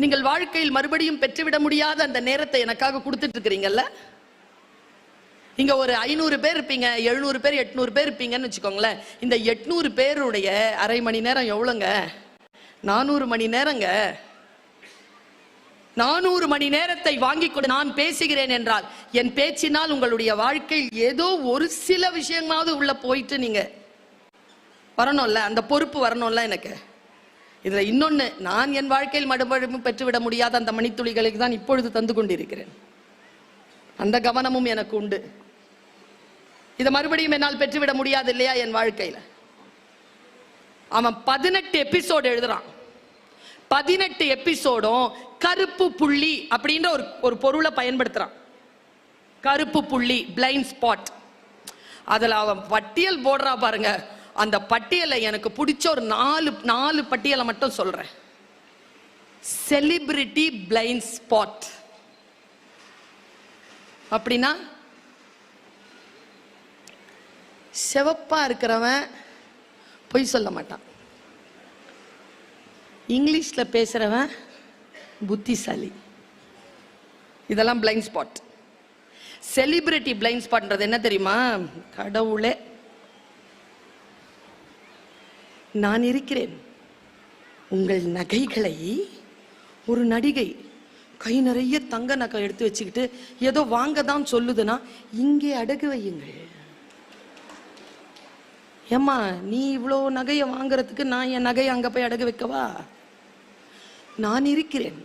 நீங்கள் வாழ்க்கையில் மறுபடியும் பெற்றுவிட முடியாத அந்த நேரத்தை எனக்காக கொடுத்துட்டு இருக்கிறீங்கல்ல இங்க ஒரு ஐநூறு பேர் இருப்பீங்க எழுநூறு பேர் எட்நூறு பேர் இருப்பீங்கன்னு வச்சுக்கோங்களேன். இந்த எட்நூறு பேருடைய அரை மணி நேரம் எவ்வளோங்க? நானூறு மணி நேரங்க. நானூறு மணி நேரத்தை வாங்கி கொடு நான் பேசுகிறேன் என்றால் என் பேச்சினால் உங்களுடைய வாழ்க்கையில் ஏதோ ஒரு சில விஷயமாவது உள்ள போயிட்டு நீங்க வரணும்ல? அந்த பொறுப்பு வரணும்ல எனக்கு? இதில் இன்னொன்று நான் என் வாழ்க்கையில் மறுபடியும் பெற்றுவிட முடியாத அந்த மணித்துளிகளுக்கு தான் இப்பொழுது தந்து கொண்டிருக்கிறேன். அந்த கவனமும் எனக்கு உண்டு. இதை மறுபடியும் என்னால் பெற்றுவிட முடியாது இல்லையா என் வாழ்க்கையில்? அவன் பதினெட்டு எபிசோடு எழுதுறான். பதினெட்டு எபிசோடும் கருப்பு புள்ளி அப்படின்ற ஒரு ஒரு பொருளை பயன்படுத்துகிறான் கருப்பு புள்ளி பிளைண்ட் ஸ்பாட் அதில் அவன் பட்டியல் போடுறா பாருங்க. அந்த பட்டியலை எனக்கு பிடிச்ச ஒரு நாலு நாலு பட்டியலை மட்டும் சொல்றேன். செலிபிரிட்டி பிளைண்ட் ஸ்பாட் அப்படின்னா சிவப்பா இருக்கிறவன் பொய் சொல்ல மாட்டான். இங்கிலீஷில் பேசுறவன் புத்திசாலி. இதெல்லாம் பிளைண்ட் ஸ்பாட் செலிபிரிட்டி பிளைண்ட் ஸ்பாட்ன்றது என்ன தெரியுமா? கடவுளே. நான் இருக்கிறேன். உங்கள் நகைகளை ஒரு நடிகை கை நிறைய தங்க நகை எடுத்து வச்சுக்கிட்டு ஏதோ வாங்க தான் சொல்லுதுன்னா இங்கே அடகு வையுங்கள். ஏம்மா நீ இவ்வளோ நகையை வாங்குறதுக்கு நான் என் நகையை அங்கே போய் அடகு வைக்கவா? நான் இருக்கிறேன்.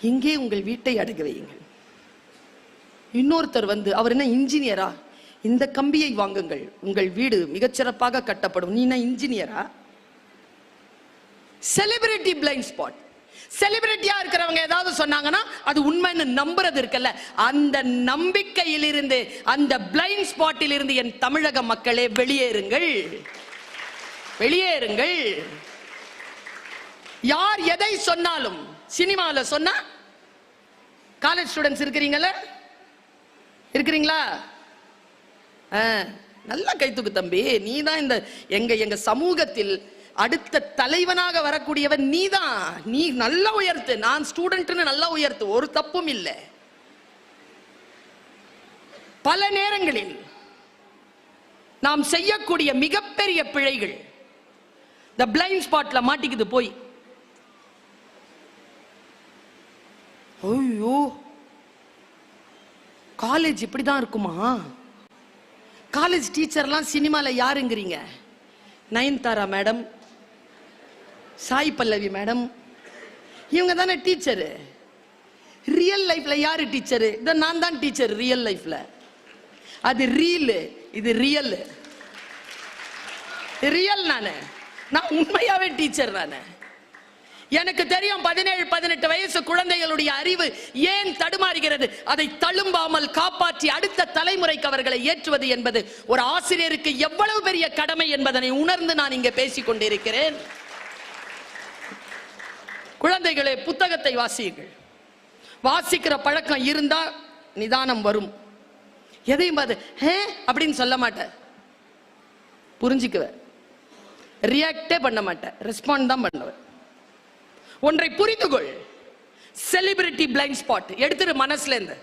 இங்கே உங்கள் வீட்டை அடகு வையுங்கள். இன்னொருத்தர் வந்து அவர் என்ன இன்ஜினியரா? இந்த கம்பியை வாங்குங்கள். உங்கள் வீடு மிகச்சிறப்பாக கட்டப்படும். நீ என்ன இன்ஜினியரா செலிபிரிட்டி பிளைண்ட் ஸ்பாட் செலிபிரிட்டியா இருக்கிறவங்க ஏதாவது சொன்னாங்கன்னா அது உண்மைன்னு நம்புறது இருக்குல்ல. அந்த நம்பிக்கையிலிருந்து அந்த பிளைண்ட் ஸ்பாட்டில் இருந்து என் தமிழக மக்களே வெளியேறுங்கள். வெளியேறுங்கள். யார் எதை சொன்னாலும் சினிமாவில் சொன்னா காலேஜ் ஸ்டூடெண்ட்ஸ் இருக்கிறீங்களா இருக்கிறீங்களா? நல்லா கைத்துக்கு தம்பி. நீ தான் இந்த எங்க எங்க சமூகத்தில் அடுத்த தலைவனாக வரக்கூடியவன் நீ தான் நீ நல்லா உயர்த்து நான் ஸ்டூடெண்ட்னு நல்லா உயர்த்து ஒரு தப்பும் இல்லை. பல நேரங்களில் நாம் செய்யக்கூடிய மிகப்பெரிய பிழைகள் இந்த பிளைண்ட் ஸ்பாட்ல மாட்டிக்குது போய். ஐயோ காலேஜ் இப்படி தான் இருக்குமா? காலேஜ் டீச்சர்லாம் சினிமாவில் யாருங்கிறீங்க? நயன்தாரா மேடம். சாய் பல்லவி மேடம். இவங்க தானே டீச்சரு. ரியல் லைஃப்ல யாரு டீச்சரு? இதோ நான் தான் டீச்சர் ரியல் லைஃப்ல அது ரீலு இது ரியல் ரியல் நானு. நான் உண்மையாவே டீச்சர் நானு. எனக்கு தெரியும் பதினேழு பதினெட்டு வயசு குழந்தைகளுடைய அறிவு ஏன் தடுமாறுகிறது? அதை தழும்பாமல் காப்பாற்றி அடுத்த தலைமுறைக்கு அவர்களை ஏற்றுவது என்பது ஒரு ஆசிரியருக்கு எவ்வளவு பெரிய கடமை என்பதனை உணர்ந்து நான் இங்கே பேசிக் கொண்டிருக்கிறேன் குழந்தைகளே புத்தகத்தை வாசியுங்கள். வாசிக்கிற பழக்கம் இருந்தா நிதானம் வரும். எதையும் பார்த்து ஹே? அப்படின்னு சொல்ல மாட்டேன் புரிஞ்சுக்குவேன் ரியாக்டே பண்ண மாட்டேன் ரெஸ்பாண்ட் தான் பண்ணுவேன் ஒன்றை புரிந்து கொள் செலிபிரிட்டி பிளைண்ட் ஸ்பாட் எடுத்துரு மனசுல இருந்து.